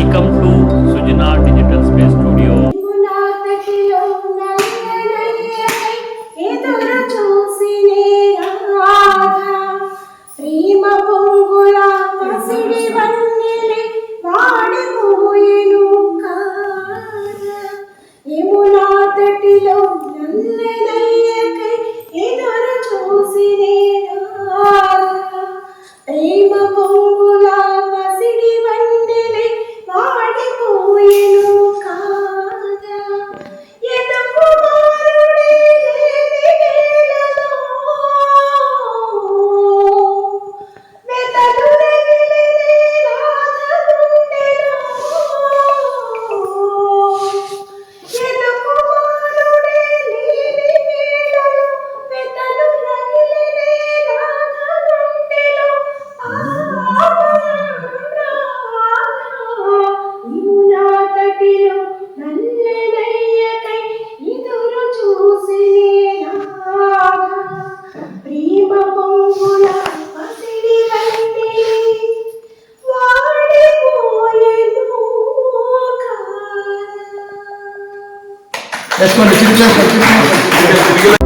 welcome to Sujana digital space studio ప్రేమ పొంగులా That's going to the